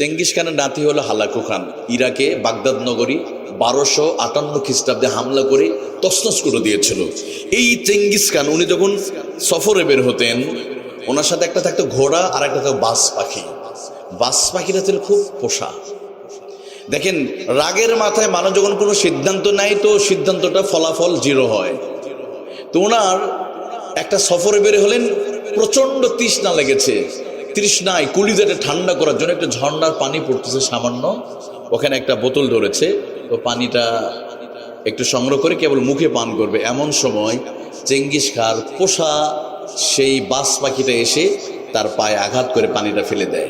Genghis খানের নাতি হলো হালাকু খান। ইরাকে বাগদাদ নগরী বারোশো আটান্ন খ্রিস্টাব্দে হামলা করে তসনস করে দিয়েছিল। এই চেঙ্গিস খান, উনি যখন সফরে বের হতেন, ওনার সাথে একটা থাকতো ঘোড়া আর একটা থাকতো বাস পাখি। বাস পাখিটা ছিল খুব পোষা। দেখেন, রাগের মাথায় মানুষ যখন কোনো সিদ্ধান্ত নেয়, তো সিদ্ধান্তটা ফলাফল জিরো হয়। তো ওনার একটা সফরে বের হলেন প্রচণ্ড তৃষ্ণা লেগেছে। তৃষ্ণায় কুলিজাটা ঠান্ডা করার জন্য একটা ঝর্ণার পানি পড়তেছে সামান্য। ওখানে একটা বোতল ধরেছে, তো পানিটা একটু সংগ্রহ করে কেবল মুখে পান করবে। এমন সময় চেঙ্গিস খার পোষা সেই বাস পাখিটা এসে তার পায়ে আঘাত করে পানিটা ফেলে দেয়।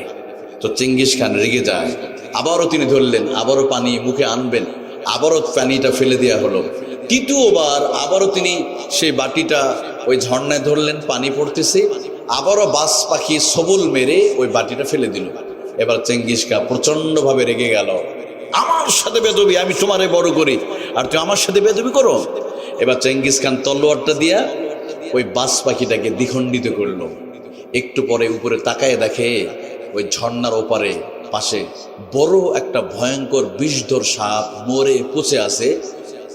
তো চেঙ্গিস খান রেগে যায়। আবারও তিনি ধরলেন, আবারও পানি মুখে আনবেন, আবারও পানিটা ফেলে দেওয়া হলো। তৃতীয়বার আবারও তিনি সেই বাটিটা ওই ঝর্ণায় ধরলেন, পানি পড়তেছে। আবারও বাস পাখি সবল মেরে ওই বাটিটা ফেলে দিল। এবার চেঙ্গিস খা প্রচণ্ডভাবে রেগে গেল। আমার সাথে বেদবি, আমি তোমারে বড় করি। আর তুই আমার সাথে বেদবি করো। এবার চেঙ্গিস খান তলোয়ারটা দিয়া ওই বাস পাখিটাকে দ্বিখণ্ডিত করল। একটু পরে উপরে তাকায় দেখে ওই ঝর্ণার ওপারে পাশে বড় একটা ভয়ঙ্কর বিষধর সাপ মরে পচে আছে।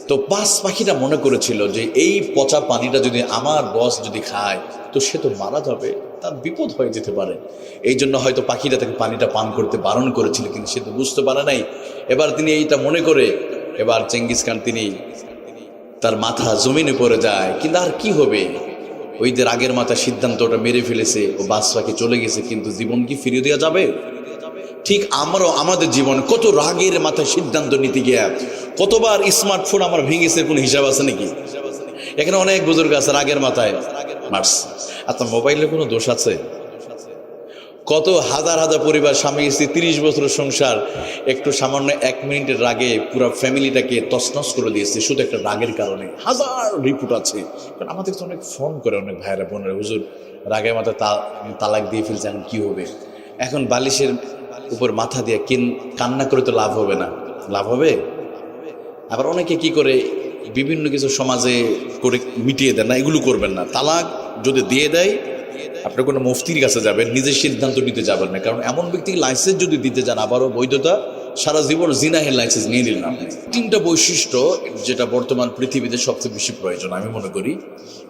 তো বাস পাখিটা মনে করেছিল যে এই পচা পানিটা যদি আমার বস যদি খায় তো সে তো মারা যাবে, তার বিপদ হয়ে যেতে পারে। এই জন্য হয়তো পাখিটা তাকে পানিটা পান করতে বারণ করেছিল, কিন্তু সে তো বুঝতে পারে নাই। এবার তিনি এইটা মনে করে, এবার চেঙ্গিস খান তিনি তার মাথা জমিনে পড়ে যায়, কিন্তু আর কি হবে? ওই যে রাগের মাথা সিদ্ধান্তটা মেরে ফেলেছে, ও বাস পাখি চলে গেছে, কিন্তু জীবন কি ফিরিয়ে দেওয়া যাবে? ঠিক আমারও আমাদের জীবন কত রাগের মাথায় সিদ্ধান্ত নিতে গিয়া, কতবার স্মার্টফোন আমার ভেঙেছে কোনো হিসাব আছে নাকি? এখানে অনেক বুজুর্গ আছে রাগের মাথায়। মারছে আচ্ছা মোবাইলে কোনো দোষ আছে? কত হাজার হাজার পরিবার, স্বামী, স্ত্রী, তিরিশ বছরের সংসার, একটু সামান্য এক মিনিটের রাগে পুরো ফ্যামিলিটাকে তছনছ করে দিয়েছে, শুধু একটা রাগের কারণে। হাজার রিপোর্ট আছে। কারণ আমাদের তো অনেক ফোন করে অনেক ভাইয়েরা, বোনেরা, হুজুর, রাগের মাথায় তা, তালাক দিয়ে ফেলছে, এখন কী হবে? এখন বালিশের উপর মাথা দিয়ে কিন কান্না করে তো লাভ হবে না। লাভ হবে? আবার অনেকে কি করে বিভিন্ন কিছু সমাজে করে মিটিয়ে দেন না, এগুলো করবেন না। তালাক যদি দিয়ে দেয় আপনি কোনো মুফতির কাছে যাবেন, নিজের সিদ্ধান্ত নিতে যাবেন না। কারণ এমন ব্যক্তিকে লাইসেন্স যদি দিতে যান, আবারও বৈধতা, সারা জীবন জিনাহের লাইসেন্স নিয়ে নিলেন আপনি। তিনটা বৈশিষ্ট্য যেটা বর্তমান পৃথিবীতে সবচেয়ে বেশি প্রয়োজন, আমি মনে করি।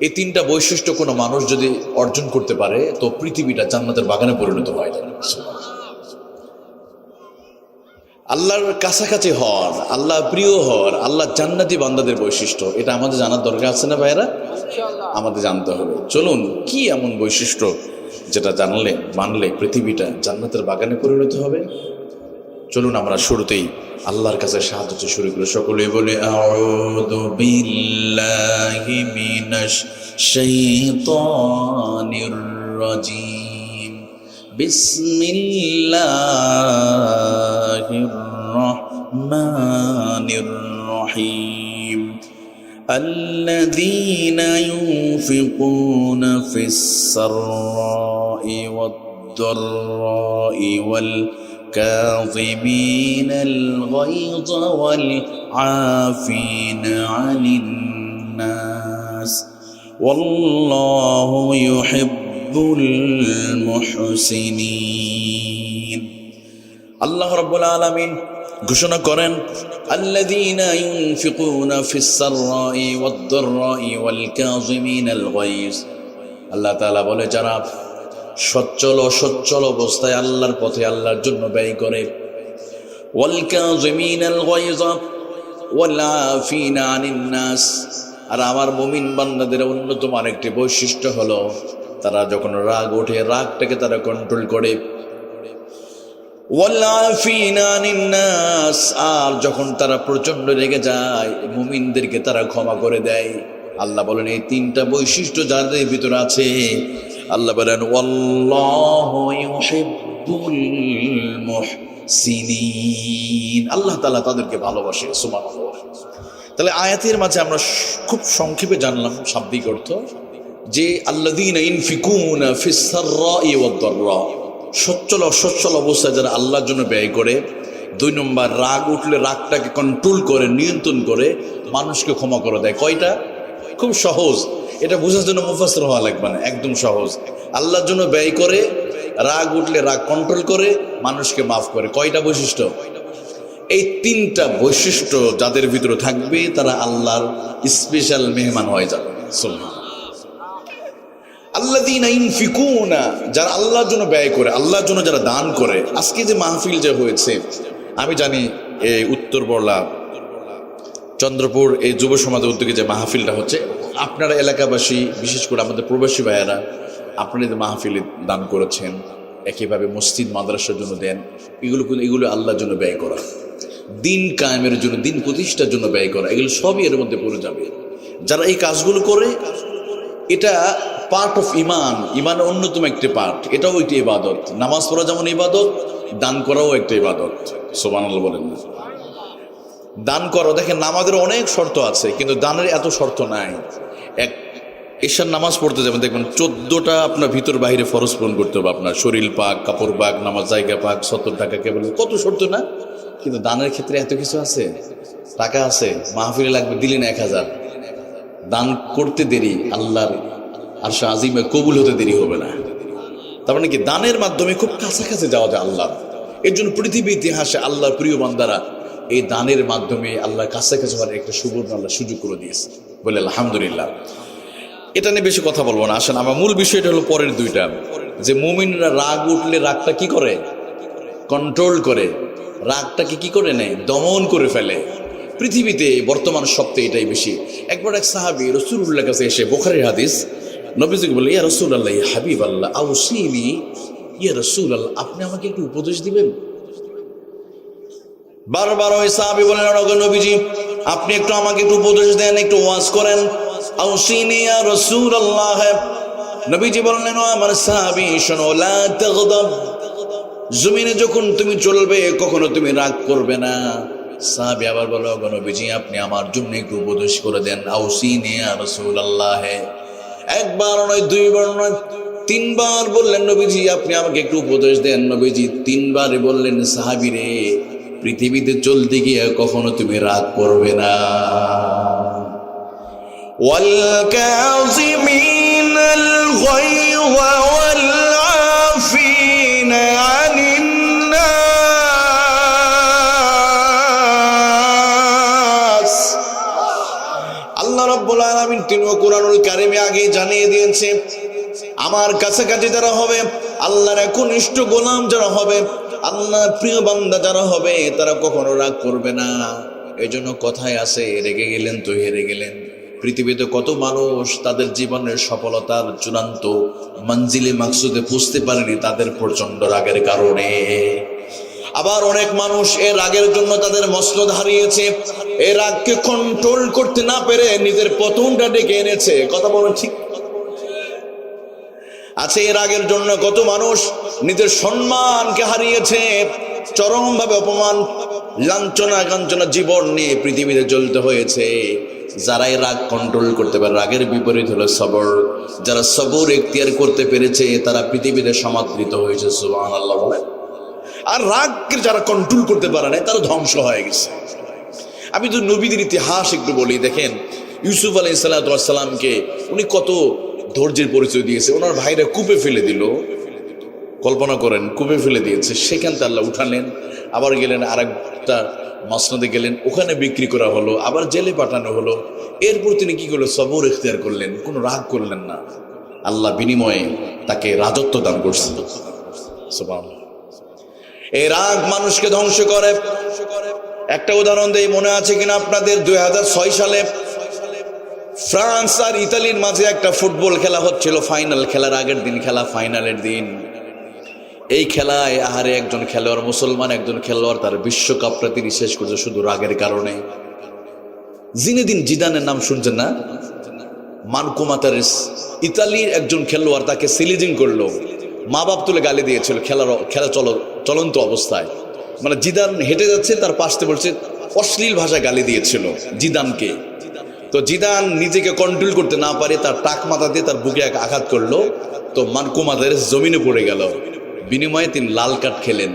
এই তিনটা বৈশিষ্ট্য কোনো মানুষ যদি অর্জন করতে পারে, তো পৃথিবীটা জান্নাতের বাগানে পরিণত হয়। আল্লাহর কাছাকাছি হন আল্লাহ প্রিয় হন আল্লাহ জান্নাতি বান্দাদের বৈশিষ্ট্য। এটা আমাদের জানার দরকার আছে না ভাইরা আমাদের জানতে হবে। চলুন কি এমন বৈশিষ্ট্য যেটা জানলে মানলে পৃথিবীটা জান্নাতের বাগানে পরিণত হবে? চলুন আমরা শুরুতেই আল্লাহর কাছে সাহায্য শুরু করে। সকলে বলে আউযু বিল্লাহি মিনাশ শাইতানির রাজিম। بسم الله الرحمن الرحيم. الذين ينفقون في السراء والضراء والكاظمين الغيظ والعافين عن الناس. والله يحب মুহসিনিন আল্লাহ রব্বুল আলামিন ঘোষণা করেন, আল্লাযীনা ইউনফিকুনা ফিস সাররাই ওয়াদ দাররাই ওয়াল কাযিমিনাল গায়জ আল্লাহ তাআলা বলে, যারা সচ্ছল অসচ্ছল অবস্থায় আল্লাহর পথে আল্লাহর জন্য ব্যয় করে ওয়াল কাযিমিনাল গায়জ ওয়াল আফিনা আনিন নাস আর আমার মুমিন বান্দাদের অন্যতম আরেকটি বৈশিষ্ট্য হলো তারা যখন রাগ ওঠে, রাগটাকে তারা কন্ট্রোল করে। আর যখন তারা প্রচণ্ড রেগে যায়, মুমিনদেরকে তারা ক্ষমা করে দেয়। আল্লাহ বলেন, এই তিনটা বৈশিষ্ট্য যাদের ভিতর আছে, আল্লাহ বলেন আল্লাহ তালা তাদেরকে ভালোবাসে সুমান তাহলে আয়াতের মাঝে আমরা খুব সংক্ষেপে জানলাম শাব্দিক অর্থ। যে দাররা সচ্ছল অসচ্ছল অবস্থায় যারা আল্লাহর জন্য ব্যয় করে, দুই নম্বর রাগ উঠলে রাগটাকে কন্ট্রোল করে, নিয়ন্ত্রণ করে, মানুষকে ক্ষমা করে দেয়। কয়টা? খুব সহজ। এটা বোঝার জন্য মুফাসর হওয়া লাগবে না, একদম সহজ। আল্লাহর জন্য ব্যয় করে, রাগ উঠলে রাগ কন্ট্রোল করে, মানুষকে মাফ করে। কয়টা বৈশিষ্ট্য? এই তিনটা বৈশিষ্ট্য যাদের ভিতরে থাকবে, তারা আল্লাহর স্পেশাল মেহমান হয়ে যাবে। সুবহান যারা আল্লাহর জন্য ব্যয় করে, আল্লাহর জন্য যারা দান করে। আজকে যে মাহফিল যে হয়েছে, আমি জানি এই উত্তর বড়লা চন্দ্রপুর এই যুব সমাজের উদ্যোগে যে মাহফিলটা হচ্ছে, আপনারা এলাকাবাসী, বিশেষ করে আমাদের প্রবাসী ভাইয়েরা, আপনারা যে মাহফিলে দান করেছেন একইভাবে মসজিদ, মাদ্রাসার জন্য দেন, এগুলো এগুলো আল্লাহর জন্য ব্যয় করা। দিন কায়েমের জন্য, দিন প্রতিষ্ঠার জন্য ব্যয় করা, এগুলো সবই এর মধ্যে পড়ে যাবে। যারা এই কাজগুলো করে, এটা পার্ট অফ ইমান ইমানের অন্যতম একটি পার্ট এটাও একটি ইবাদত। নামাজ পড়া যেমন ইবাদত, দান করাও একটা ইবাদত। সোবান বলেন। না দান করো। দেখেন, নামাজের অনেক শর্ত আছে, কিন্তু দানের এত শর্ত নাই। এক এশার নামাজ পড়তে যাবেন, দেখবেন চোদ্দটা আপনার ভিতর বাইরে ফরজ পূরণ করতে হবে আপনার। শরীর পাক, কাপড় পাক, নামাজ জায়গা পাক, সত্তর টাকা কেবল। কত শর্ত না? কিন্তু দানের ক্ষেত্রে এত কিছু আছে। টাকা আছে। মাহফিলে লাগবে, দিলেন এক হাজার। দান করতে দেরি, আল্লাহর আর আজিমে কবুল হতে দেরি হবে না। তার মানে কি, দানের মাধ্যমে খুব কাছাকাছি যাওয়া যায় আল্লাহ এর জন্য পৃথিবী ইতিহাসে আল্লাহর প্রিয় বান্দারা এই দানের মাধ্যমে আল্লাহর কাছাকাছি হওয়ার একটা সুবর্ণ আল্লাহ সুযোগ করে দিয়েছে। বলে আলহামদুলিল্লাহ। এটা নিয়ে বেশি কথা বলব না। আসেন, আমার মূল বিষয়টা হলো পরের দুইটা। যে মুমিনরা রাগ উঠলে রাগটা কি করে? কন্ট্রোল করে। রাগটাকে কি করে নেয়? দমন করে ফেলে। পৃথিবীতে বর্তমান সপ্তাহে এটাই বেশি। একবার এক সাহাবি রসুল্লাহ কাছে এসে বোখারের হাদিস নবীজিকে বলে ইয়া রসুল আল্লাহ ইয়া হাবিব আল্লাহ আউসিনি ইয়া রসুল আল্লাহ আপনি আমাকে একটু উপদেশ দিবেন? বারবার ওই সাহাবি বলেন "ওগো নবীজি, আপনি একটু আমাকে একটু উপদেশ দেন, একটু ওয়াজ করেন। আউসিনি ইয়া রসুল আল্লাহ নবীজি বললেন আমার সাহাবি, শোনো, লা তাগদাব, জমিনে যখন তুমি চলবে, কখনো তুমি রাগ করবে না। সাহাবি আবার বলো গণবিজি আপনি আমার জন্য একটু উপদেশ করে দেন। আউসিনে রসুল আল্লাহ একবার নয় দুইবার নয় তিনবার বললেন নবীজি আপনি আমাকে একটু উপদেশ দেন নবীজি তিনবার বললেন সাহাবি রে পৃথিবীতে চলতে গিয়ে কখনো তুমি রাগ করবে না والكاظمين الغيظ والعافين عن আলামিন তিনিও কোরআনুল কারিমে আগে জানিয়ে দিয়েছে, আমার কাছাকাছি যারা হবে, আল্লাহর একনিষ্ঠ গোলাম যারা হবে, আল্লাহর প্রিয় বান্দা যারা হবে, তারা কখনো রাগ করবে না। এই জন্য কথায় আছে, রেগে গেলেন তো হেরে গেলেন। পৃথিবীতে কত মানুষ তাদের জীবনের সফলতার চূড়ান্ত মঞ্জিলে মাকসুদে পুষতে পারেনি তাদের প্রচণ্ড রাগের কারণে। আবার অনেক মানুষ এর রাগের জন্য তাদের মসনদ হারিয়েছে। এই রাগকে কন্ট্রোল করতে না পেরে নিজের পতনটা ডেকে এনেছে। কথা বলেন ঠিক? আছে এর আগের জন্য কত মানুষ নিজের সম্মানকে হারিয়েছে, চরমভাবে অপমান, লাঞ্ছনা কাঞ্চনা জীবন নিয়ে পৃথিবীতে চলতে হয়েছে। যারাই রাগ কন্ট্রোল করতে পারে, রাগের বিপরীত হলো সবর। যারা সবর এখতিয়ার করতে পেরেছে, তারা পৃথিবীতে সমাদৃত হয়েছে সুবাহ আল্লাহ বলেন। আর রাগকে যারা কন্ট্রোল করতে পারে না তারা ধ্বংস হয়ে গেছে। আমি তো নবীদের ইতিহাস একটু বলি, দেখেন, ইউসুফ আলাই সাল্লামকে উনি কত ধৈর্যের পরিচয় দিয়েছে। ওনার ভাইরা কূপে ফেলে দিল। কল্পনা করেন, কূপে ফেলে দিয়েছে। সেখান থেকে আল্লাহ উঠালেন, আবার গেলেন আর একটা মসনদে গেলেন। ওখানে বিক্রি করা হলো, আবার জেলে পাঠানো হলো। এরপর তিনি কি করল সবর এখতিয়ার করলেন, কোনো রাগ করলেন না। আল্লাহ বিনিময়ে তাকে রাজত্ব দান করছেন। সুবহানাল্লাহ। এই রাগ মানুষকে ধ্বংস করে। একটা উদাহরণ দেই, মনে আছে কিনা আপনাদের? দুই সালে ফ্রান্স আর ইতালির মাঝে একটা ফুটবল খেলা হচ্ছিল, ফাইনাল খেলার আগের দিন, খেলা ফাইনালের দিন। এই খেলায় আহারে একজন খেলোয়াড়, মুসলমান একজন খেলোয়াড়, তার বিশ্বকাপটা তিনি শেষ করছে শুধু রাগের কারণে। জিনেদিন জিদানের নাম শুনছেন না? মানকো মাতারেস, ইতালির একজন খেলোয়াড় তাকে সিলিজিং করল। মা বাপ তুলে গালি দিয়েছিল খেলার খেলা চল, চলন্ত অবস্থায়। মানে জিদান হেঁটে যাচ্ছে, তার পাশতে বলছে, অশ্লীল ভাষায় গালি দিয়েছিল জিদানকে। তো জিদান নিজেকে কন্ট্রোল করতে না পারে, তার টাক মাথা দিয়ে তার বুকে এক আঘাত করল। তো মানকো মাতারেস জমিনে পড়ে গেল। বিনিময়ে তিনি লাল কার্ড খেলেন।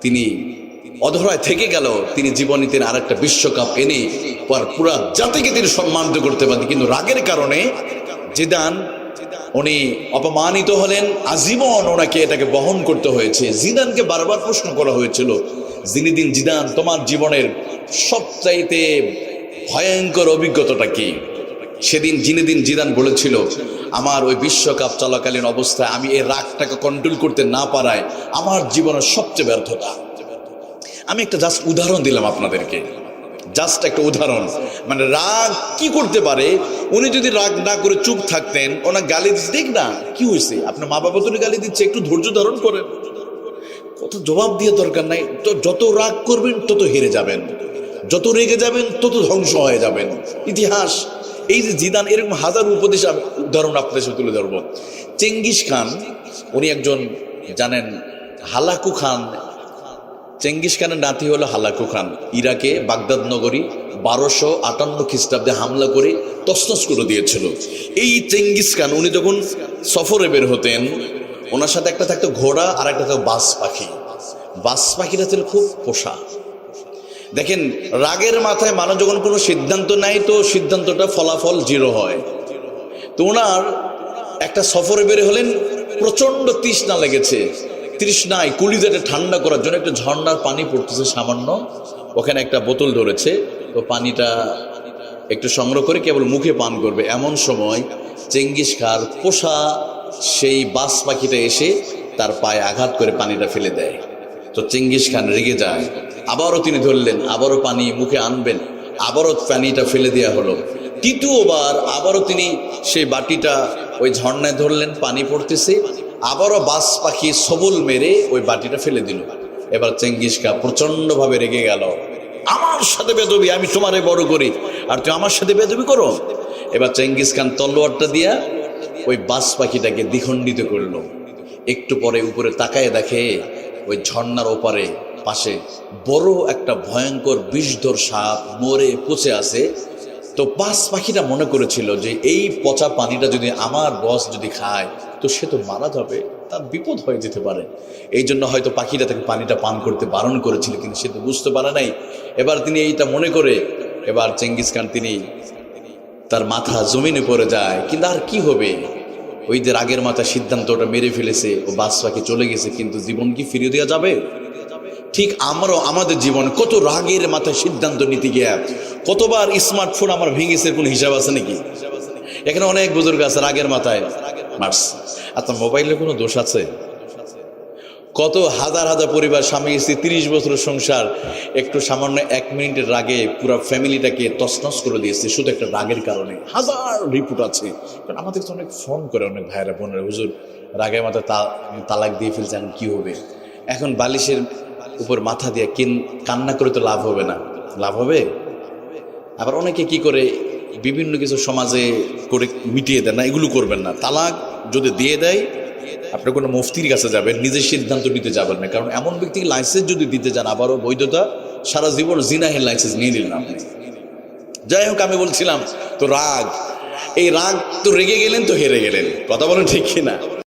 তিনি অধরায় থেকে গেল। তিনি জীবনে তিনি আরেকটা বিশ্বকাপ এনে, পর পুরা জাতিকে তিনি সম্মানিত করতে পারেন কিন্তু রাগের কারণে জিদান উনি অপমানিত হলেন, আজীবন ওনাকে এটাকে বহন করতে হয়েছে। জিদানকে বারবার প্রশ্ন করা হয়েছিল জিনিদিন জিদান, তোমার জীবনের সবচাইতে ভয়ঙ্কর অভিজ্ঞতাটা কি? সেদিন জিনেদিন জিদান বলেছিল, আমার ওই বিশ্বকাপ চলাকালীন অবস্থায় আমি এই রাগটাকে কন্ট্রোল করতে না পারায় আমার জীবনের সবচেয়ে ব্যর্থতা। আমি একটা জাস্ট উদাহরণ দিলাম আপনাদেরকে। জাস্ট একটা উদাহরণ। মানে রাগ কি করতে পারে? উনি যদি রাগ না করে চুপ থাকতেন, ওনার গালি দিচ্ছে, দেখ না, কি হয়েছে? আপনার মা বাবা তোর গালি দিচ্ছে, একটু ধৈর্য ধারণ করেন। কত জবাব দিয়ে দরকার নাই। তো যত রাগ করবেন, তত হেরে যাবেন। যত রেগে যাবেন, তত ধ্বংস হয়ে যাবেন। ইতিহাস, এই যে জিদান, এরকম হাজার উপদেশ আমি, উদাহরণ আপনাদের সাথে তুলে ধরবো। চেঙ্গিস খান, উনি একজন, জানেন, হালাকু খান চেঙ্গিস খানের নাতি হলো হালাকু খান। ইরাকে বাগদাদ নগরী বারোশো আটান্ন খ্রিস্টাব্দে হামলা করে তসনস করে দিয়েছিল। এই চেঙ্গিস খান, উনি যখন সফরে বের হতেন, ওনার সাথে একটা থাকতো ঘোড়া আর একটা থাকতো বাস পাখি। বাস পাখিটা ছিল খুব পোষা। দেখেন, রাগের মাথায় মানুষ যখন কোনো সিদ্ধান্ত নেয়, তো সিদ্ধান্তটা ফলাফল জিরো হয়। তো ওনার একটা সফরে বের হলেন প্রচণ্ড তৃষ্ণা লেগেছে। তৃষ্ণায় কুলিজাটা ঠান্ডা করার জন্য একটা ঝর্ণার পানি পড়তেছে সামান্য। ওখানে একটা বোতল ধরেছে, তো পানিটা একটু সংগ্রহ করে কেবল মুখে পান করবে। এমন সময় চেঙ্গিস খার পোষা সেই বাস পাখিটা এসে তার পায়ে আঘাত করে পানিটা ফেলে দেয়। তো চেঙ্গিস খান রেগে যায়। আবারও তিনি ধরলেন, আবারও পানি মুখে আনবেন, আবারও পানিটা ফেলে দেওয়া হলো। তৃতীয়বার আবারও তিনি সেই বাটিটা ওই ঝর্ণায় ধরলেন, পানি পড়তেছে। আবারও বাস পাখি সবল মেরে ওই বাটিটা ফেলে দিল। এবার চেঙ্গিস খা প্রচণ্ডভাবে রেগে গেল। আমার সাথে বেদবি, আমি তোমারে বড় করি। আর তুই আমার সাথে বেদবি করো? এবার চেঙ্গিস খান তলোয়ারটা দিয়া ওই বাস পাখিটাকে দ্বিখণ্ডিত করল। একটু পরে উপরে তাকায় দেখে ওই ঝর্ণার ওপারে পাশে বড় একটা ভয়ঙ্কর বিষধর সাপ মরে পচে আছে। তো বাস পাখিটা মনে করেছিল যে এই পচা পানিটা যদি আমার বস যদি খায়, তো সে তো মারা যাবে, তার বিপদ হয়ে যেতে পারে। এই জন্য হয়তো পাখিটা তাকে পানিটা পান করতে বারণ করেছিল, কিন্তু সে তো বুঝতে পারে নাই। এবার তিনি এইটা মনে করে, এবার চেঙ্গিস খান তিনি তার মাথা জমিনে পড়ে যায়, কিন্তু আর কি হবে? ওই যে রাগের মাথা সিদ্ধান্তটা মেরে ফেলেছে, ও বাস পাখি চলে গেছে, কিন্তু জীবন কি ফিরিয়ে দেওয়া যাবে? ঠিক আমরাও আমাদের জীবন, কত রাগের মাথায় সিদ্ধান্ত নিতে গিয়ে, কতবার স্মার্টফোন আমার ভেঙেছে, কোনো হিসাব আছে নাকি? এখানে অনেক বুজুর্গ আছে রাগের মাথায়। মার্স আচ্ছা মোবাইলের কোনো দোষ আছে? কত হাজার হাজার পরিবার, স্বামী স্ত্রী, তিরিশ বছরের সংসার, একটু সামান্য এক মিনিটের রাগে পুরো ফ্যামিলিটাকে তছনছ করে দিয়েছে, শুধু একটা রাগের কারণে। হাজার রিপোর্ট আছে। কারণ আমাদের তো অনেক ফোন করে অনেক ভাইয়েরা, বোনেরা, হুজুর, রাগের মাথায় তালাক দিয়ে ফেলছে, এখন কী হবে? এখন বালিশের উপর মাথা দিয়ে কিন, কান্না করে তো লাভ হবে না। লাভ হবে? আবার অনেকে কি করে, বিভিন্ন কিছু সমাজে করে মিটিয়ে দেয় না, এগুলো করবেন না। তালাক যদি দিয়ে দেয় আপনি কোনো মুফতির কাছে যাবেন, নিজের সিদ্ধান্ত নিতে যাবেন না। কারণ এমন ব্যক্তিকে লাইসেন্স যদি দিতে যান, আবারও বৈধতা, সারা জীবন জিনাহের লাইসেন্স নিয়ে নিলেন আপনি। যাই হোক, আমি বলছিলাম, তো রাগ। এই রাগ তো রেগে গেলেন, তো হেরে গেলেন। কথা বলেন ঠিক কিনা?